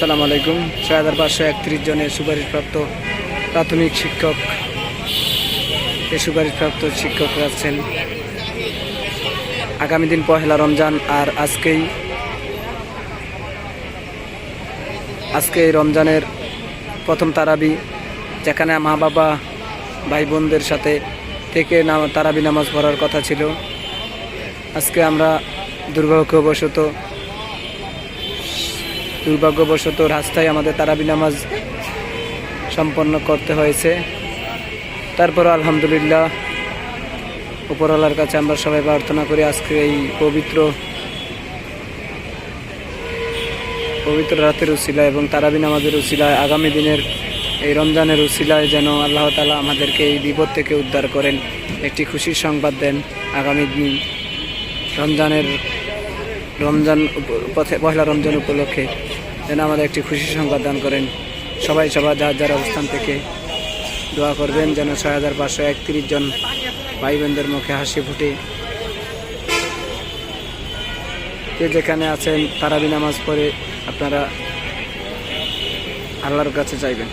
আসসালামু আলাইকুম। ছয় হাজার পাঁচশো একত্রিশ জনের সুপারিশপ্রাপ্ত প্রাথমিক শিক্ষক এই সুপারিশপ্রাপ্ত শিক্ষক আছেন। আগামী দিন পহেলা রমজান আর আজকেই, আজকে রমজানের প্রথম তারাবি, যেখানে মা বাবা, ভাই বোনদের সাথে থেকে তারাবি নামাজ পড়ার কথা ছিল। আজকে আমরা দুর্ভাগ্যবশত দুর্ভাগ্যবশত রাস্তায় আমাদের তারাবি নামাজ সম্পন্ন করতে হয়েছে। তারপর আলহামদুলিল্লাহ উপরওয়ালার কাছে আমরা সবাই প্রার্থনা করি আজকে এই পবিত্র পবিত্র রাতের উসিলা এবং তারাবি নামাজের উসিলায়, আগামী দিনের এই রমজানের উসিলায় যেন আল্লাহ তালা আমাদেরকে এই বিপদ থেকে উদ্ধার করেন। একটি খুশির সংবাদ দেন আগামী দিন রমজানের রমজান পয়লা রমজান উপলক্ষে যেন আমাদের একটি খুশি সংবাদ দান করেন। সবাই, সবার যার যার অবস্থান থেকে দোয়া করবেন যেন ছয় হাজার পাঁচশো একত্রিশ জন ভাই বোনদের মুখে হাসি ফুটে। যে যেখানে আছেন তারাবি নামাজ পড়ে আপনারা আল্লাহর কাছে চাইবেন।